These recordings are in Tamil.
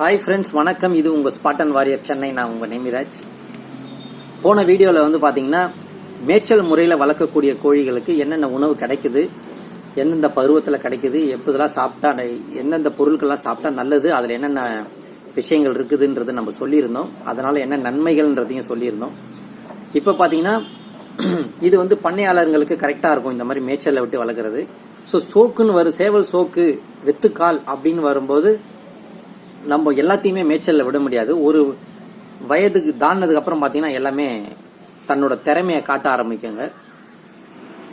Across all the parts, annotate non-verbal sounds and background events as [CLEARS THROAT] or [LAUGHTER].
ஹாய் ஃப்ரெண்ட்ஸ் வணக்கம். இது உங்கள் ஸ்பாட்டன் வாரியர் சென்னை நான் உங்கள் நேமிராஜ். போன வீடியோவில் வந்து பார்த்தீங்கன்னா மேய்ச்சல் முறையில் வளர்க்கக்கூடிய கோழிகளுக்கு என்னென்ன உணவு கிடைக்குது எந்தெந்த பருவத்தில் கிடைக்குது எப்போதெல்லாம் சாப்பிட்டா எந்தெந்த பொருட்கள்லாம் சாப்பிட்டா நல்லது அதில் என்னென்ன விஷயங்கள் இருக்குதுன்றது நம்ம சொல்லியிருந்தோம். அதனால் என்ன நன்மைகள்ன்றதையும் சொல்லியிருந்தோம். இப்போ பார்த்தீங்கன்னா இது வந்து பண்ணையாளர்களுக்கு கரெக்டாக இருக்கும் இந்த மாதிரி மேய்ச்சலை விட்டு வளர்க்குறது. ஸோ சோக்குன்னு வரும் சேவல் சோக்கு வெத்துக்கால் அப்படின்னு வரும்போது நம்ம எல்லாத்தையுமே மேய்ச்சலில் விட முடியாது. ஒரு வயதுக்கு தாண்டினதுக்கு அப்புறம் பார்த்தீங்கன்னா எல்லாமே தன்னோட திறமையை காட்ட ஆரம்பிக்குங்க.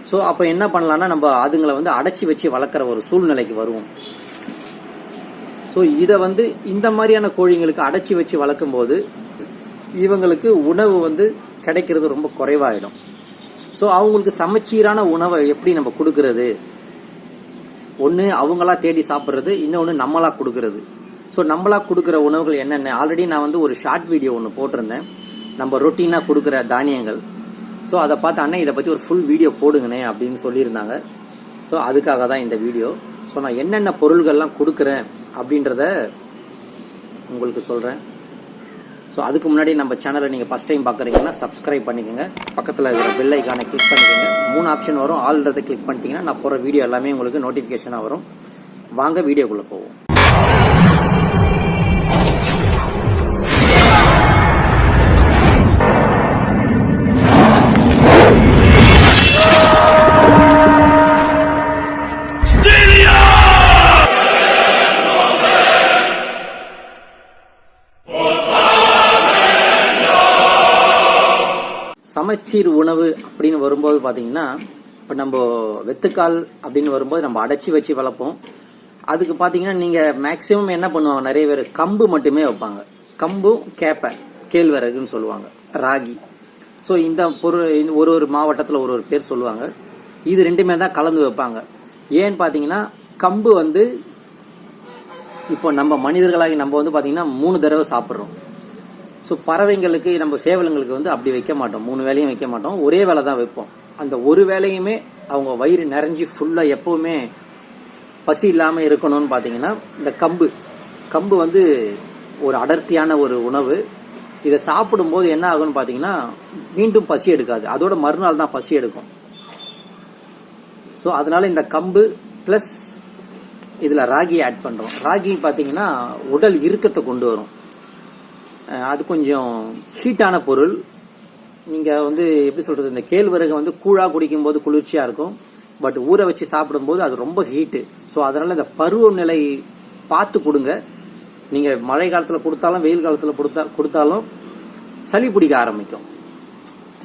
ஸோ அப்போ என்ன பண்ணலான்னா நம்ம அதுங்களை வந்து அடைச்சி வச்சு வளர்க்குற ஒரு சூழ்நிலைக்கு வருவோம். ஸோ இதை வந்து இந்த மாதிரியான கோழிங்களுக்கு அடைச்சி வச்சு வளர்க்கும் போது இவங்களுக்கு உணவு வந்து கிடைக்கிறது ரொம்ப குறைவாயிடும். ஸோ அவங்களுக்கு சமச்சீரான உணவை எப்படி நம்ம கொடுக்கறது? ஒன்று அவங்களா தேடி சாப்பிட்றது இன்னொன்று நம்மளா கொடுக்கறது. ஸோ நம்மளாக கொடுக்குற உணவுகள் என்னென்ன? ஆல்ரெடி நான் வந்து ஒரு ஷார்ட் வீடியோ ஒன்று போட்டிருந்தேன். நம்ம ரொட்டீனாக கொடுக்குற தானியங்கள். ஸோ அதை பார்த்து அண்ணன் இதை பற்றி ஒரு ஃபுல் வீடியோ போடுங்கண்ணே அப்படின்னு சொல்லியிருந்தாங்க. ஸோ அதுக்காக தான் இந்த வீடியோ ஸோ நான் என்னென்ன பொருள்கள்லாம் கொடுக்குறேன் அப்படின்றத உங்களுக்கு சொல்கிறேன் ஸோ அதுக்கு முன்னாடி நம்ம சேனலை நீங்கள் ஃபஸ்ட் டைம் பார்க்குறீங்கன்னா சப்ஸ்கிரைப் பண்ணிக்கோங்க. பக்கத்தில் இருக்கிற பெல் ஐக்கானை கிளிக் பண்ணிக்கோங்க. மூணு ஆப்ஷன் வரும். ஆல்ரெடி கிளிக் பண்ணிட்டீங்கன்னா நான் போகிற வீடியோ எல்லாமே உங்களுக்கு நோட்டிஃபிகேஷனாக வரும். வாங்க வீடியோக்குள்ளே போவோம். சமச்சீர் உணவு அப்படின்னு வரும்போது பார்த்தீங்கன்னா இப்போ நம்ம வெத்துக்கால் அப்படின்னு வரும்போது நம்ம அடைச்சி வச்சு வளர்ப்போம். அதுக்கு பார்த்தீங்கன்னா நீங்கள் மேக்ஸிமம் என்ன பண்ணுவாங்க? நிறைய பேர் கம்பு மட்டுமே வைப்பாங்க. கம்பும் கேப்பை கேழ்வரகுன்னு சொல்லுவாங்க. ராகி. ஸோ இந்த பொருள் ஒரு ஒரு மாவட்டத்தில் ஒரு ஒரு பேர் சொல்லுவாங்க. இது ரெண்டுமே தான் கலந்து வைப்பாங்க. ஏன்னு பார்த்தீங்கன்னா கம்பு வந்து இப்போ நம்ம மனிதர்களாகி நம்ம வந்து பார்த்தீங்கன்னா மூணு தடவை சாப்பிட்றோம். ஸோ பறவைங்களுக்கு நம்ம சேவலுங்களுக்கு வந்து அப்படி வைக்க மாட்டோம். மூணு வேலையும் வைக்க மாட்டோம். ஒரே வேலை தான் வைப்போம். அந்த ஒரு வேலையுமே அவங்க வயிறு நிறைஞ்சி ஃபுல்லாக எப்போவுமே பசி இல்லாமல் இருக்கணும்னு பார்த்தீங்கன்னா இந்த கம்பு. கம்பு வந்து ஒரு அடர்த்தியான ஒரு உணவு. இதை சாப்பிடும்போது என்ன ஆகும்னு பார்த்தீங்கன்னா மீண்டும் பசி எடுக்காது. அதோட மறுநாள் தான் பசி எடுக்கும். ஸோ அதனால் இந்த கம்பு ப்ளஸ் இதில் ராகி ஆட் பண்ணுறோம் ராகி பார்த்தீங்கன்னா உடல் இறுக்கத்தை கொண்டு வரும். அது கொஞ்சம் ஹீட்டான பொருள். நீங்கள் வந்து எப்படி சொல்கிறது இந்த கேழ்வரகு வந்து கூழாக குடிக்கும்போது குளிர்ச்சியாக இருக்கும். பட் ஊற வச்சு சாப்பிடும்போது அது ரொம்ப ஹீட்டு ஸோ அதனால் இந்த பருவநிலை பார்த்து கொடுங்க. நீங்கள் மழை காலத்தில் கொடுத்தாலும் வெயில் காலத்தில் கொடுத்தா கொடுத்தாலும் சளி பிடிக்க ஆரம்பிக்கும்.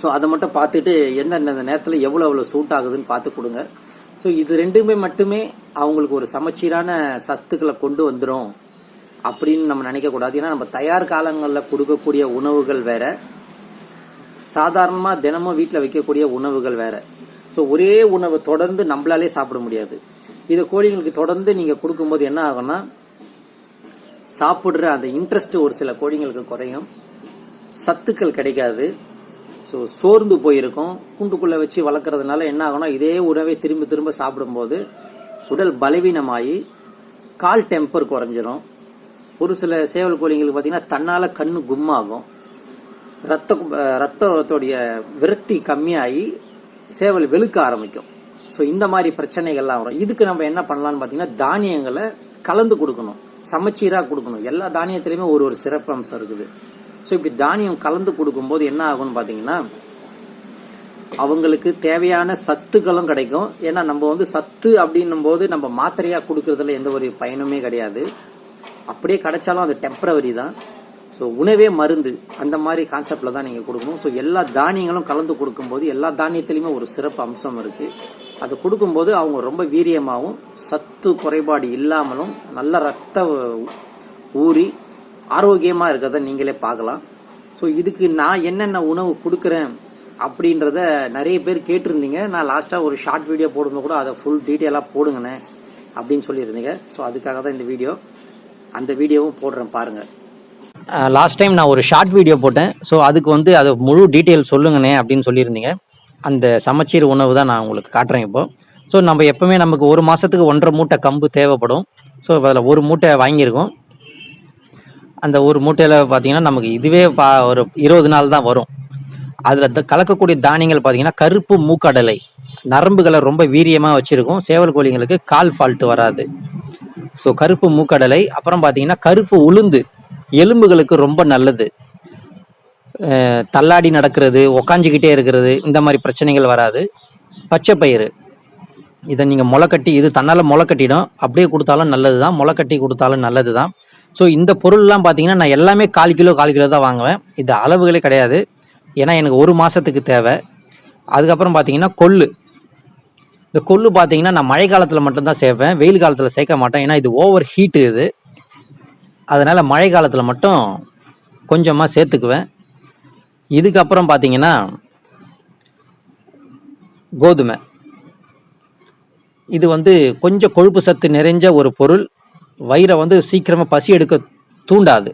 ஸோ அதை மட்டும் பார்த்துட்டு எந்தெந்த நேரத்தில் எவ்வளோ எவ்வளோ சூட் ஆகுதுன்னு பார்த்து கொடுங்க. ஸோ இது ரெண்டுமே மட்டுமே அவங்களுக்கு ஒரு சமச்சீரான சத்துக்களை கொண்டு வந்துடும் அப்படின்னு நம்ம நினைக்கக்கூடாது. ஏன்னா நம்ம தயார் காலங்களில் கொடுக்கக்கூடிய உணவுகள் வேற. சாதாரணமாக தினமும் வீட்டில் வைக்கக்கூடிய உணவுகள் வேற. ஸோ ஒரே உணவு தொடர்ந்து நம்மளாலே சாப்பிட முடியாது. இதை கோழிங்களுக்கு தொடர்ந்து நீங்கள் கொடுக்கும்போது என்ன ஆகும்னா சாப்பிட்ற அந்த இன்ட்ரெஸ்ட் ஒரு சில கோழிங்களுக்கு குறையும். சத்துக்கள் கிடைக்காது. ஸோ சோர்ந்து போயிருக்கும். கூண்டுக்குள்ளே வச்சு வளர்க்குறதுனால என்ன ஆகும்னா இதே உணவை திரும்ப திரும்ப சாப்பிடும்போது உடல் பலவீனமாகி கால் டெம்பர் குறைஞ்சிரும். ஒரு சில சேவல் கோழிங்களுக்கு பார்த்தீங்கன்னா தன்னால் கண்ணு கும்மாகும். ரத்த ரத்தத்தோடைய விரத்தி கம்மியாகி சேவல் வெளுக்க ஆரம்பிக்கும். ஸோ இந்த மாதிரி பிரச்சனைகள்லாம் வரும். இதுக்கு நம்ம என்ன பண்ணலான்னு பார்த்தீங்கன்னா தானியங்களை கலந்து கொடுக்கணும். சமச்சீராக கொடுக்கணும். எல்லா தானியத்திலையுமே ஒரு ஒரு சிறப்பு அம்சம் இருக்குது. ஸோ இப்படி தானியம் கலந்து கொடுக்கும்போது என்ன ஆகும்னு பார்த்தீங்கன்னா அவங்களுக்கு தேவையான சத்துக்களும் கிடைக்கும். ஏன்னா நம்ம வந்து சத்து அப்படின்னும் போது நம்ம மாத்திரையாக கொடுக்கறதுல எந்த ஒரு பயனுமே கிடையாது. அப்படியே கிடைச்சாலும் அது டெம்பரவரி தான். ஸோ உணவே மருந்து அந்த மாதிரி கான்செப்டில் தான் நீங்கள் கொடுக்கணும். ஸோ எல்லா தானியங்களும் கலந்து கொடுக்கும்போது எல்லா தானியத்துலேயுமே ஒரு சிறப்பு அம்சம் இருக்குது அது கொடுக்கும்போது அவங்க ரொம்ப வீரியமாகவும் சத்து குறைபாடு இல்லாமலும் நல்ல ரத்த ஊறி ஆரோக்கியமாக இருக்கிறத நீங்களே பார்க்கலாம். ஸோ இதுக்கு நான் என்னென்ன உணவு கொடுக்குறேன் அப்படின்றத நிறைய பேர் கேட்டிருந்தீங்க. நான் லாஸ்ட்டாக ஒரு ஷார்ட் வீடியோ போடும்போது கூட அதை ஃபுல் டீட்டெயிலாக போடுங்கண்ணே அப்படின்னு சொல்லியிருந்தீங்க. ஸோ அதுக்காக தான் இந்த வீடியோ அந்த வீடியோவும் போடுறேன் பாருங்கள் லாஸ்ட் டைம் நான் ஒரு ஷார்ட் வீடியோ போட்டேன். ஸோ அதுக்கு வந்து அது முழு டீட்டெயில் சொல்லுங்கண்ணே அப்படின்னு சொல்லியிருந்தீங்க. அந்த சமச்சீர் உணவு தான் நான் உங்களுக்கு காட்டுறேன் இப்போது ஸோ நம்ம எப்போவுமே நமக்கு ஒரு மாதத்துக்கு ஒன்றரை மூட்டை கம்பு தேவைப்படும். ஸோ அதில் ஒரு மூட்டை வாங்கியிருக்கோம். அந்த ஒரு மூட்டையில் பார்த்தீங்கன்னா நமக்கு இதுவே பா ஒரு இருபது நாள் தான் வரும். அதில் கலக்கக்கூடிய தானியங்கள் பார்த்தீங்கன்னா கருப்பு மூக்கடலை. நரம்புகளை ரொம்ப வீரியமாக வச்சுருக்கும். சேவல் கோழிங்களுக்கு கால் ஃபால்ட்டு வராது. ஸோ கருப்பு மூக்கடலை அப்புறம் பார்த்தீங்கன்னா கருப்பு உளுந்து எலும்புகளுக்கு ரொம்ப நல்லது. தள்ளாடி நடக்கிறது உக்காஞ்சிக்கிட்டே இருக்கிறது இந்த மாதிரி பிரச்சனைகள் வராது. பச்சை பயிறு. இதை நீங்கள் முளைக்கட்டி இது தன்னால் முளைக்கட்டிடும். அப்படியே கொடுத்தாலும் நல்லது தான் முளைக்கட்டி கொடுத்தாலும் நல்லது தான் ஸோ இந்த பொருள்லாம் பார்த்தீங்கன்னா நான் எல்லாமே கால் கிலோ கால் கிலோ தான் வாங்குவேன். இது அளவுகளே கிடையாது. ஏன்னா எனக்கு ஒரு மாதத்துக்கு தேவை. அதுக்கப்புறம் பார்த்தீங்கன்னா கொள்ளு. இந்த கொள்ளு பார்த்தீங்கன்னா நான் மழை காலத்தில் மட்டும்தான் சேர்ப்பேன் வெயில் காலத்தில் சேர்க்க மாட்டேன். ஏன்னா இது ஓவர் ஹீட்டு இது. அதனால் மழை காலத்தில் மட்டும் கொஞ்சமாக சேர்த்துக்குவேன். இதுக்கப்புறம் பார்த்தீங்கன்னா கோதுமை. இது வந்து கொஞ்சம் கொழுப்பு சத்து நிறைஞ்ச ஒரு பொருள். வயிறை வந்து சீக்கிரமாக பசி எடுக்க தூண்டாது.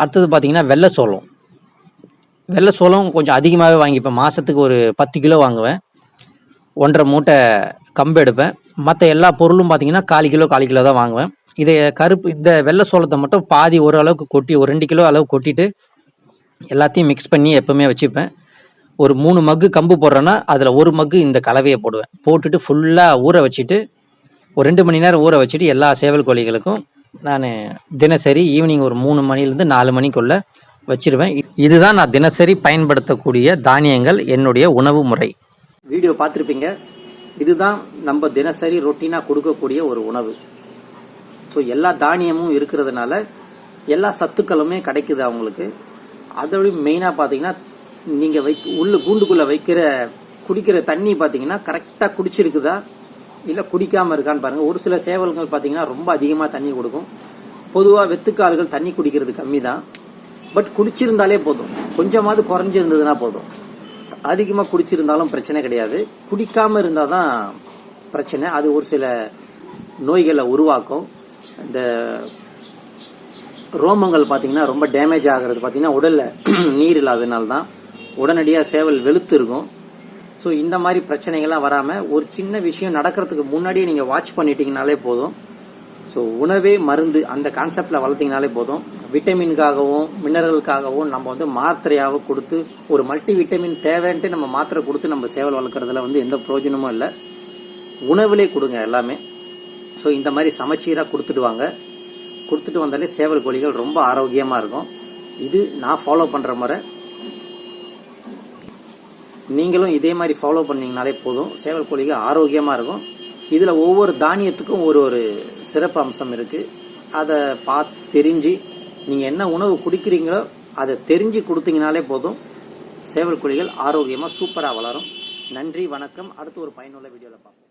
அடுத்தது பார்த்தீங்கன்னா வெள்ளை சோளம். வெள்ளை சோளம் கொஞ்சம் அதிகமாகவே வாங்கிப்பேன். மாதத்துக்கு ஒரு பத்து கிலோ வாங்குவேன். ஒன்றரை மூட்டை கம்பு எடுப்பேன். மற்ற எல்லா பொருளும் பார்த்தீங்கன்னா காலி கிலோ காலி கிலோ தான் வாங்குவேன். இதை கருப்பு இந்த வெள்ளை சோளத்தை மட்டும் பாதி ஓரளவுக்கு கொட்டி ஒரு ரெண்டு கிலோ அளவு கொட்டிட்டு எல்லாத்தையும் மிக்ஸ் பண்ணி எப்பவுமே வச்சுப்பேன். ஒரு மூணு மக்கு கம்பு போடுறேன்னா அதில் ஒரு மக்கு இந்த கலவையை போடுவேன். போட்டுட்டு ஃபுல்லாக ஊற வச்சுட்டு ஒரு ரெண்டு மணி நேரம் ஊற வச்சுட்டு எல்லா சேவல் கோழிகளுக்கும் நான் தினசரி ஈவினிங் ஒரு மூணு மணிலேருந்து நாலு மணிக்குள்ளே வச்சிருவேன். இதுதான் நான் தினசரி பயன்படுத்தக்கூடிய தானியங்கள். என்னுடைய உணவு முறை. வீடியோ பார்த்துருப்பீங்க. இதுதான் நம்ம தினசரி ரொட்டீனாக கொடுக்கக்கூடிய ஒரு உணவு. ஸோ எல்லா தானியமும் இருக்கிறதுனால எல்லா சத்துக்களுமே கிடைக்குது அவங்களுக்கு. அதோட மெயினாக பார்த்தீங்கன்னா நீங்கள் வை உள்ள கூண்டுக்குள்ளே வைக்கிற குடிக்கிற தண்ணி பார்த்தீங்கன்னா கரெக்டாக குடிச்சிருக்குதா? இல்லை குடிக்காமல் இருக்கான்னு பாருங்கள் ஒரு சில சேவல்கள் பார்த்தீங்கன்னா ரொம்ப அதிகமாக தண்ணி கொடுக்கும். பொதுவாக வெத்துக்கால்கள் தண்ணி குடிக்கிறது கம்மி தான் பட் குடிச்சிருந்தாலே போதும். கொஞ்சமாவது குறைஞ்சிருந்ததுன்னா போதும். அதிகமாக குடிச்சிருந்தாலும் பிரச்சனை கிடையாது. குடிக்காமல் இருந்தால் தான் பிரச்சனை. அது ஒரு சில நோய்களை உருவாக்கும். இந்த ரோமங்கள் பார்த்தீங்கன்னா ரொம்ப டேமேஜ் ஆகிறது பார்த்திங்கன்னா உடலில் [CLEARS THROAT] நீர் இல்லாததுனால தான் உடனடியாக சேவல் வெளுத்து இருக்கும். ஸோ இந்த மாதிரி பிரச்சனைகள்லாம் வராமல் ஒரு சின்ன விஷயம் நடக்கிறதுக்கு முன்னாடியே நீங்கள் வாட்ச் பண்ணிட்டீங்கனாலே போதும். ஸோ உணவே மருந்து அந்த கான்செப்டில் வளர்த்திங்கனாலே போதும். விட்டமின்காகவும் மினரலுக்காகவும் நம்ம வந்து மாத்திரையாக கொடுத்து ஒரு மல்டி விட்டமின் தேவைன்ட்டு நம்ம மாத்திரை கொடுத்து நம்ம சேவல் வளர்க்குறதுல வந்து எந்த பிரயோஜனமும் இல்லை. உணவுலே கொடுங்க எல்லாமே. ஸோ இந்த மாதிரி சமச்சீராக கொடுத்துடுவாங்க. கொடுத்துட்டு வந்தாலே சேவல் கோழிகள் ரொம்ப ஆரோக்கியமாக இருக்கும். இது நான் ஃபாலோ பண்ணுற முறை. நீங்களும் இதே மாதிரி ஃபாலோ பண்ணிங்கனாலே போதும். சேவல் கோழிகள் ஆரோக்கியமாக இருக்கும். இதில் ஒவ்வொரு தானியத்துக்கும் ஒரு ஒரு சிறப்பு அம்சம் இருக்குது அதை பார்த்து தெரிஞ்சு நீங்கள் என்ன உணவு குடிக்கிறீங்களோ அதை தெரிஞ்சு கொடுத்தீங்கனாலே போதும். சேவல் குழிகள் ஆரோக்கியமாக சூப்பராக வளரும். நன்றி வணக்கம். அடுத்து ஒரு பயனுள்ள வீடியோவில் பார்ப்போம்.